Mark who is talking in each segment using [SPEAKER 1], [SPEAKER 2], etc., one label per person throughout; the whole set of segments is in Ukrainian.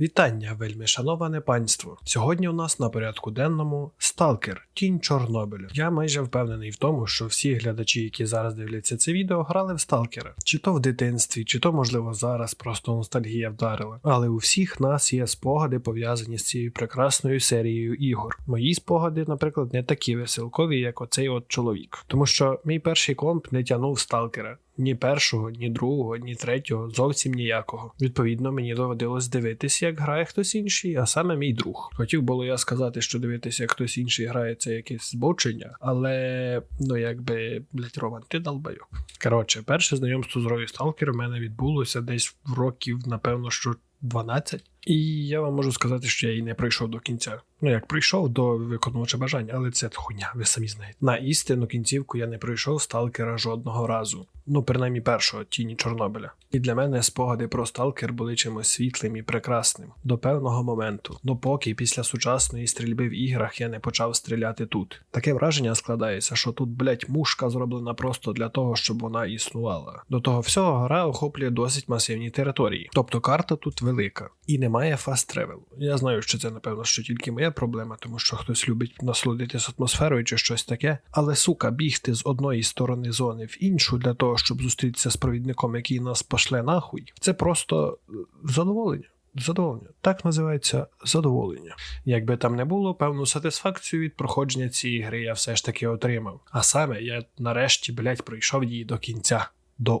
[SPEAKER 1] Вітання, вельми шановане панство. Сьогодні у нас на порядку денному Сталкер Тінь Чорнобиля. Я майже впевнений в тому, що всі глядачі, які зараз дивляться це відео, грали в Сталкера. Чи то в дитинстві, чи то, можливо, зараз просто ностальгія вдарила. Але у всіх нас є спогади пов'язані з цією прекрасною серією ігор. Мої спогади, наприклад, не такі веселкові, як оцей от чоловік. Тому що мій перший комп не тягнув Сталкера. Ні першого, ні другого, ні третього, зовсім ніякого. Відповідно, мені доводилось дивитися, як грає хтось інший, а саме мій друг. Хотів було я сказати, що дивитися, як хтось інший грає, це якесь збочення, але ну якби, блять, Роман, ти долбайок. Коротше, перше знайомство з Рою Сталкер у мене відбулося десь в років, напевно, що 12. І я вам можу сказати, що я її не пройшов до кінця. Ну як прийшов до виконувача бажань, але це хуйня, ви самі знаєте. На істинну кінцівку я не пройшов сталкера жодного разу. Ну, принаймні першого тіні Чорнобиля. І для мене спогади про сталкер були чимось світлим і прекрасним до певного моменту. Ну поки після сучасної стрільби в іграх я не почав стріляти тут. Таке враження складається, що тут, блять, мушка зроблена просто для того, щоб вона існувала. До того всього гра охоплює досить масивні території, тобто карта тут велика і немає фаст тревелу. Я знаю, що це напевно що тільки моя проблема, тому що хтось любить насолодитись атмосферою чи щось таке. Але сука, бігти з одної сторони зони в іншу для того, щоб зустрітися з провідником, який нас пошле нахуй, це просто е, задоволення. Задоволення. Так називається задоволення. Якби там не було, певну сатисфакцію від проходження цієї гри я все ж таки отримав. А саме я нарешті, блять, пройшов її до кінця. До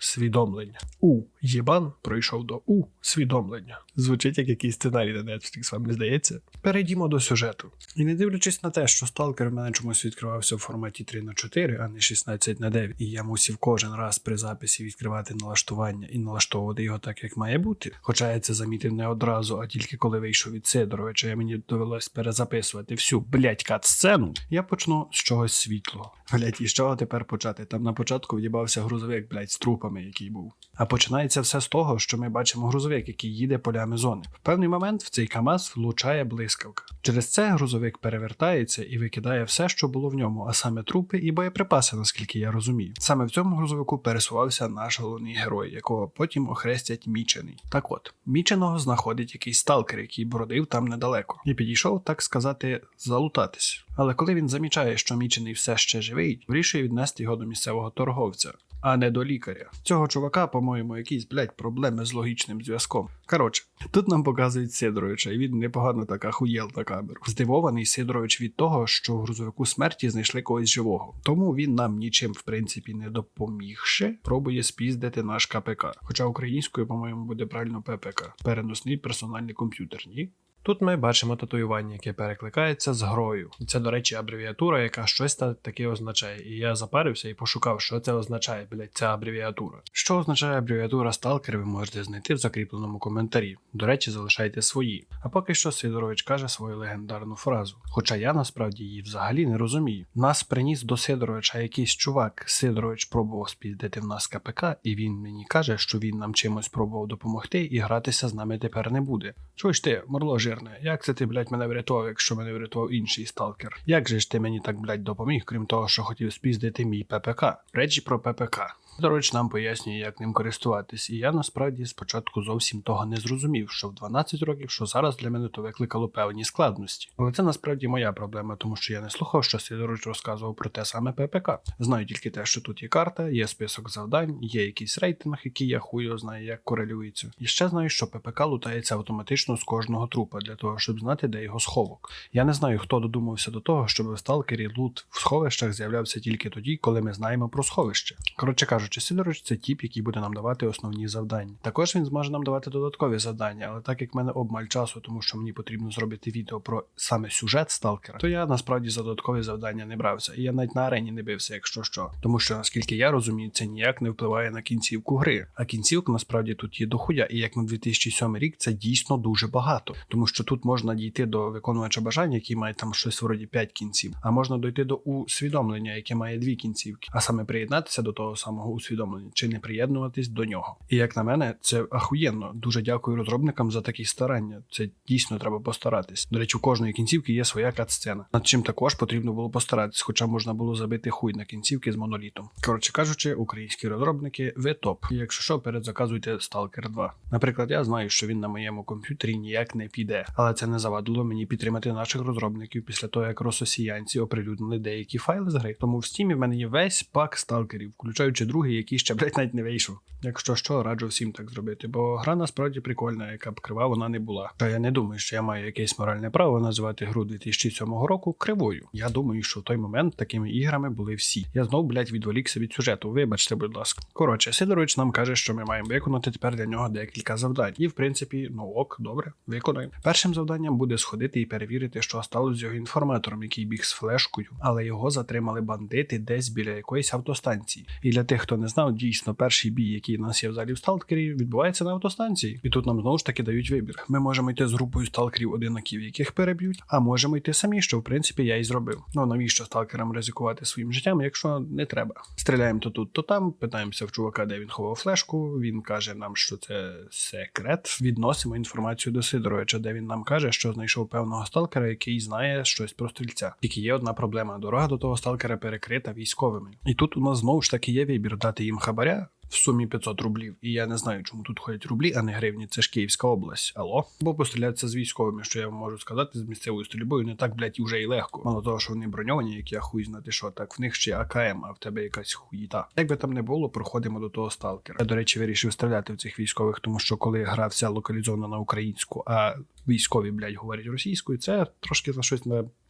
[SPEAKER 1] усвідомлення. У єбан пройшов до усвідомлення. Звучить як якийсь сценарій на Netflix, вам не здається? Перейдімо до сюжету. І не дивлячись на те, що сталкер в мене чомусь відкривався в форматі 3 на 4 а не 16 на 9 і я мусив кожен раз при записі відкривати налаштування і налаштовувати його так, як має бути. Хоча я це замітив не одразу, а тільки коли вийшов від Сидоровича, і мені довелось перезаписувати всю блять кат-сцену. Я почну з чогось світлого. Блять, і з чого тепер почати? Там на початку в'їбався грузовик, блять, з трупами, який був. А починається все з того, що ми бачимо грузовик, який їде полями зони. В певний момент в цей КАМАЗ влучає блискавка. Через це грузовик перевертається і викидає все, що було в ньому, а саме трупи і боєприпаси, наскільки я розумію. Саме в цьому грузовику пересувався наш головний герой, якого потім охрестять Мічений. Так от, Міченого знаходить якийсь сталкер, який бродив там недалеко, і підійшов, так сказати, залутатись. Але коли він замічає, що Мічений все ще живий, вирішує віднести його до місцевого торговця. А не до лікаря. Цього чувака, по-моєму, якісь, блядь, проблеми з логічним зв'язком. Коротше, тут нам показують Сидоровича, і він непогано так ахуєл на камеру. Здивований Сидорович від того, що в грузовику смерті знайшли когось живого. Тому він нам нічим, в принципі, не допомігши, пробує спіздити наш КПК. Хоча українською, по-моєму, буде правильно ППК. Переносний персональний комп'ютер, ні? Тут ми бачимо татуювання, яке перекликається з грою. Це, до речі, абревіатура, яка щось таке означає. І я запарився і пошукав, що це означає, блять, ця абревіатура. Що означає абревіатура Сталкер, ви можете знайти в закріпленому коментарі. До речі, залишайте свої. А поки що Сидорович каже свою легендарну фразу. Хоча я насправді її взагалі не розумію. Нас приніс до Сидоровича якийсь чувак. Сидорович пробував спіздити в нас КПК, і він мені каже, що він нам чимось пробував допомогти, і гратися з нами тепер не буде. Чуєш ти, морло жирне, як це ти, блядь, мене врятував, якщо мене врятував інший сталкер? Як же ж ти мені так, блядь, допоміг, крім того, що хотів спіздити мій ППК? Речі про ППК. Дорож нам пояснює, як ним користуватись, і я насправді спочатку зовсім того не зрозумів, що в 12 років, що зараз для мене то викликало певні складності. Але це насправді моя проблема, тому що я не слухав, що Сидорович розказував про те саме ППК. Знаю тільки те, що тут є карта, є список завдань, є якийсь рейтинг, який я хую знаю, як корелюється. І ще знаю, що ППК лутається автоматично з кожного трупа для того, щоб знати, де його сховок. Я не знаю, хто додумався до того, щоб в сталкері лут в сховищах з'являвся тільки тоді, коли ми знаємо про сховище. Коротше кажучи, Сидорович це тіп, який буде нам давати основні завдання. Також він зможе нам давати додаткові завдання, але так як в мене обмаль часу, тому що мені потрібно зробити відео про саме сюжет сталкера, то я насправді за додаткові завдання не брався. І я навіть на арені не бився, якщо що. Тому що, наскільки я розумію, це ніяк не впливає на кінцівку гри. А кінцівка насправді тут є дохуя, і як на 2007 рік це дійсно дуже багато, тому що тут можна дійти до виконувача бажання, який має там щось вроді 5 кінців, а можна дойти до усвідомлення, яке має дві кінцівки, а саме приєднатися до того самого усвідомлення, чи не приєднуватись до нього. І як на мене, це ахуєнно. Дуже дякую розробникам за такі старання. Це дійсно треба постаратись. До речі, у кожної кінцівки є своя кат-сцена. Над чим також потрібно було постаратись, хоча можна було забити хуй на кінцівки з монолітом. Коротше кажучи, українські розробники ви топ. І якщо що, передзаказуйте Stalker 2. Наприклад, я знаю, що він на моєму комп'ютері ніяк не піде, але це не завадило мені підтримати наших розробників після того, як рососіянці оприлюднили деякі файли з гри. Тому в стімі в мене є весь пак сталкерів, включаючи другий, який ще блядь, навіть не вийшов. Якщо що, раджу всім так зробити, бо гра насправді прикольна, яка б крива вона не була. Та я не думаю, що я маю якесь моральне право називати гру 2007 року кривою. Я думаю, що в той момент такими іграми були всі. Я знов, блядь, відволікся від сюжету. Вибачте, будь ласка. Коротше, Сидорович нам каже, що ми маємо виконати тепер для нього декілька завдань. І в принципі, ну ок, добре, виконаємо. Першим завданням буде сходити і перевірити, що сталося з його інформатором, який біг з флешкою, але його затримали бандити десь біля якоїсь автостанції. І для тих, хто не знав, дійсно перший бій, який у нас є в залі в сталкері, відбувається на автостанції. І тут нам знову ж таки дають вибір. Ми можемо йти з групою сталкерів одинаків, яких переб'ють, а можемо йти самі, що в принципі я і зробив. Ну навіщо сталкерам ризикувати своїм життям, якщо не треба. Стріляємо то тут, то там, питаємося в чувака, де він ховав флешку. Він каже нам, що це секрет. Відносимо інформацію до Сидоровича, де він нам каже, що знайшов певного сталкера, який знає щось про стрільця. Тільки є одна проблема: дорога до того сталкера перекрита військовими. І тут у нас знову ж таки є вибір дати їм хабаря. В сумі 500 рублів, і я не знаю, чому тут ходять рублі, а не гривні. Це ж Київська область. Алло, бо пострілятися з військовими, що я вам можу сказати, з місцевою стрільбою не так, блядь, і вже й легко. Мало того, що вони броньовані, як я хуй знати, що так в них ще АКМ, а в тебе якась хуїта. Як би там не було, проходимо до того сталкера. Я, до речі, вирішив стріляти в цих військових, тому що коли гра вся локалізована на українську, а військові, блядь, говорять російською, це трошки на щось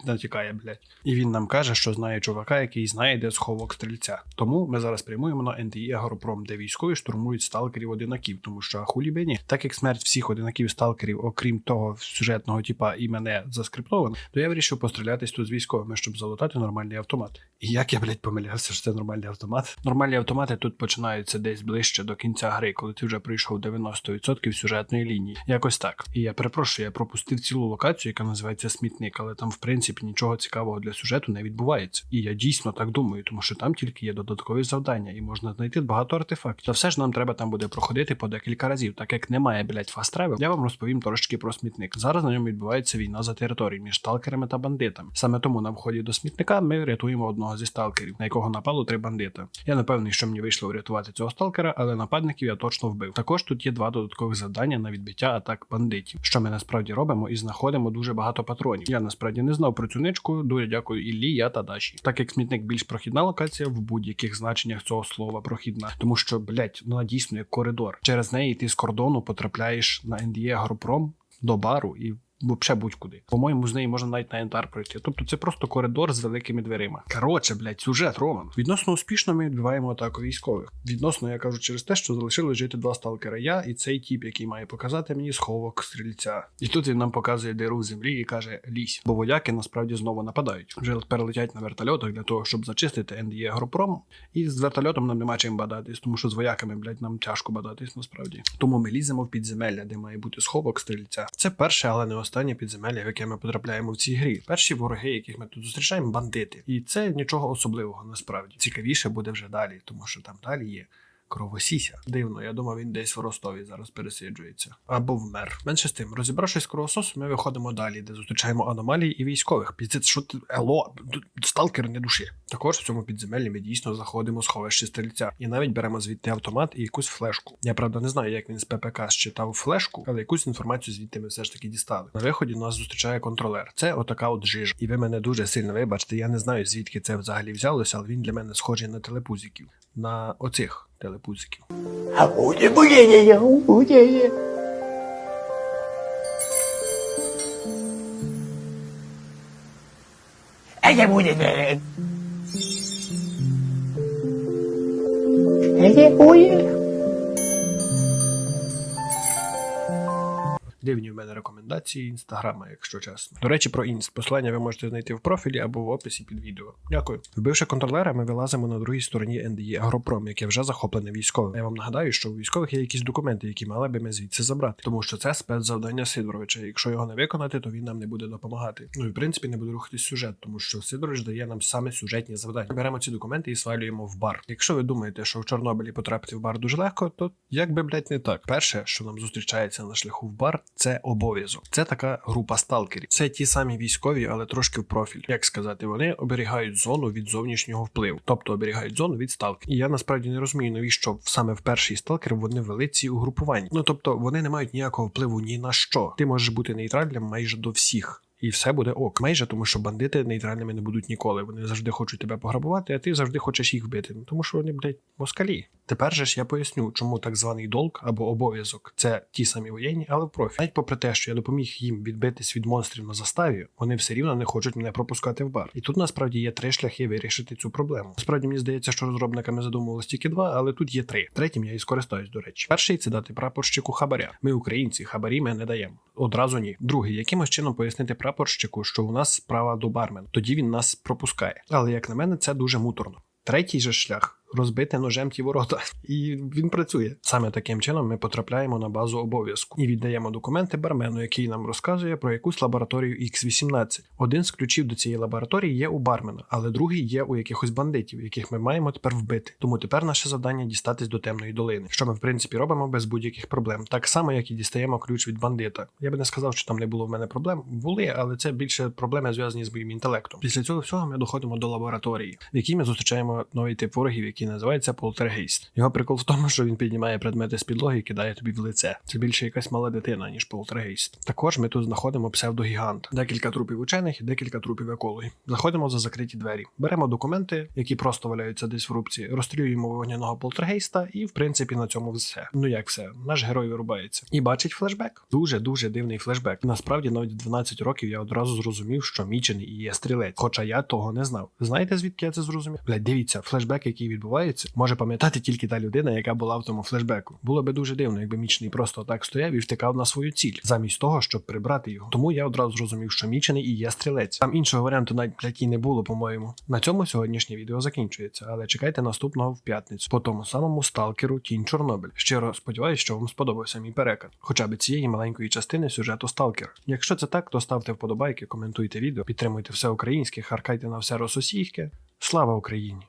[SPEAKER 1] натякає, блядь. І він нам каже, що знає чувака, який знає, де сховок стрільця. Тому ми зараз прямуємо на НДІ Агропром, де військові штурмують сталкерів одинаків, тому що хулі би. Так як смерть всіх одинаків сталкерів, окрім того сюжетного типа, і мене заскриптовано, то я вирішив пострілятись тут з військовими, щоб залутати нормальний автомат. І як я, блядь, помилявся, що це нормальний автомат. Нормальні автомати тут починаються десь ближче до кінця гри, коли ти вже пройшов 90% сюжетної лінії. Якось так. І я перепрошую, я пропустив цілу локацію, яка називається смітник, але там, в принципі, нічого цікавого для сюжету не відбувається. І я дійсно так думаю, тому що там тільки є додаткові завдання, і можна знайти багато артефактів. Та все ж нам треба там буде проходити по декілька разів, так як немає, блядь, фаст-тревел, я вам розповім трошки про смітник. Зараз на ньому відбувається війна за територію між сталкерами та бандитами. Саме тому на вході до смітника ми рятуємо одного зі сталкерів, на якого напало три бандита. Я не певний, що мені вийшло врятувати цього сталкера, але нападників я точно вбив. Також тут є два додаткових завдання на відбиття атак бандитів. Що ми насправді робимо і знаходимо дуже багато патронів. Я насправді не знав про цю ничку. Дуже дякую Іллі, я та Даші. Так як смітник більш прохідна локація в будь-яких значеннях цього слова прохідна, тому що, блять, вона дійсно як коридор. Через неї ти з кордону потрапляєш на NDA Агропром до бару і. Взагалі будь-куди. По-моєму, з неї можна навіть на ентар пройти. Тобто це просто коридор з великими дверима. Коротше, блядь, сюжет, Роман. Відносно успішно ми відбиваємо атаку військових. Відносно, я кажу, через те, що залишилось жити два сталкера. Я і цей тіп, який має показати мені сховок стрільця. І тут він нам показує диру в землі і каже: лізь. Бо вояки насправді знову нападають. Вже перелетять на вертольотах для того, щоб зачистити NDA Агропром. І з вертольотом нам нема чим бадатись, тому що з вояками, блядь, нам тяжко бадатись насправді. Тому ми ліземо в підземелля, де має бути сховок стрільця. Це перше, але не останнє підземелля, в яке ми потрапляємо в цій грі. Перші вороги, яких ми тут зустрічаємо, бандити. І це нічого особливого насправді. Цікавіше буде вже далі, тому що там далі є. Кровосіся. Дивно, я думав, він десь в Ростові зараз пересиджується. Або вмер. Менше з тим, розібравшись з кровососу, ми виходимо далі, де зустрічаємо аномалії і військових. Піздець, що ти ело, сталкер не душі. Також в цьому підземеллі ми дійсно заходимо сховище стрільця і навіть беремо звідти автомат і якусь флешку. Я правда не знаю, як він з ППК считав флешку, але якусь інформацію звідти ми все ж таки дістали. На виході нас зустрічає контролер. Це отака от жижа. І ви мене дуже сильно вибачте. Я не знаю, звідки це взагалі взялося, але він для мене схожий на телепузиків. На оцих телепузиків.
[SPEAKER 2] А буде буде, буде. А я буде. А я буде.
[SPEAKER 1] Дивні в мене рекомендації інстаграма, якщо чесно. До речі, про інст. Посилання ви можете знайти в профілі або в описі під відео. Дякую. Вбивши контролера, ми вилазимо на другій стороні НДІ Агропром, яке вже захоплене військовим. Я вам нагадаю, що у військових є якісь документи, які мали би ми звідси забрати, тому що це спецзавдання Сидоровича. Якщо його не виконати, то він нам не буде допомагати. Ну і в принципі не буде рухатись сюжет, тому що Сидорович дає нам саме сюжетні завдання. Беремо ці документи і свалюємо в бар. Якщо ви думаєте, що в Чорнобилі потрапити в бар дуже легко, то як би блядь, не так. Перше, що нам зустрічається на шляху в бар, це обов'язок. Це така група сталкерів. Це ті самі військові, але трошки в профіль. Як сказати, вони оберігають зону від зовнішнього впливу, тобто оберігають зону від сталкерів. І я насправді не розумію, навіщо саме в перший сталкер вони ввели ці угрупування. Ну тобто вони не мають ніякого впливу ні на що. Ти можеш бути нейтральним майже до всіх. І все буде ок. Майже тому, що бандити нейтральними не будуть ніколи. Вони завжди хочуть тебе пограбувати, а ти завжди хочеш їх вбити. Ну тому що вони, блядь, москалі. Тепер же ж я поясню, чому так званий долг або обов'язок це ті самі воєнні, але в профі. Навіть попри те, що я допоміг їм відбитись від монстрів на заставі, вони все рівно не хочуть мене пропускати в бар. І тут насправді є три шляхи вирішити цю проблему. Насправді мені здається, що розробниками задумувалось тільки два, але тут є три. Третім я і скористаюсь, до речі. Перший це дати прапорщику хабаря. Ми, українці, хабарі ми не даємо. Одразу ні. Другий, якимось чином пояснити прапорщику, що у нас справа до бармена. Тоді він нас пропускає. Але як на мене, це дуже муторно. Третій же шлях розбити ножем ті ворота, і він працює. Саме таким чином ми потрапляємо на базу обов'язку і віддаємо документи бармену, який нам розказує про якусь лабораторію X18. Один з ключів до цієї лабораторії є у бармена, але другий є у якихось бандитів, яких ми маємо тепер вбити. Тому тепер наше завдання дістатись до темної долини, що ми в принципі робимо без будь-яких проблем, так само як і дістаємо ключ від бандита. Я би не сказав, що там не було в мене проблем. Були, але це більше проблеми зв'язані з моїм інтелектом. Після цього всього ми доходимо до лабораторії, в якій ми зустрічаємо новий тип ворогів, який називається полтергейст. Його прикол в тому, що він піднімає предмети з підлоги і кидає тобі в лице. Це більше якась мала дитина, ніж полтергейст. Також ми тут знаходимо псевдогігант, декілька трупів учених і декілька трупів екологів. Заходимо за закриті двері, беремо документи, які просто валяються десь в рубці, розстрілюємо вогняного полтергейста, і в принципі на цьому все. Ну як все, наш герой вирубається і бачить флешбек. Дуже дуже дивний флешбек. Насправді, навіть в 12 років я одразу зрозумів, що мічений і є стрілець, хоча я того не знав. Знаєте звідки я це зрозумів? Блядь, дивіться, флешбек, який відбувається, може пам'ятати тільки та людина, яка була в тому флешбеку. Було би дуже дивно, якби мічений просто так стояв і втикав на свою ціль, замість того, щоб прибрати його. Тому я одразу зрозумів, що мічений і є стрілець. Там іншого варіанту навіть і не було, по-моєму. На цьому сьогоднішнє відео закінчується, але чекайте наступного в п'ятницю по тому самому сталкеру Тінь Чорнобиль. Щиро сподіваюся, що вам сподобався мій переклад, хоча б цієї маленької частини сюжету Сталкер. Якщо це так, то ставте вподобайки, коментуйте відео, підтримуйте все українське, харкайте на все російське. Слава Україні!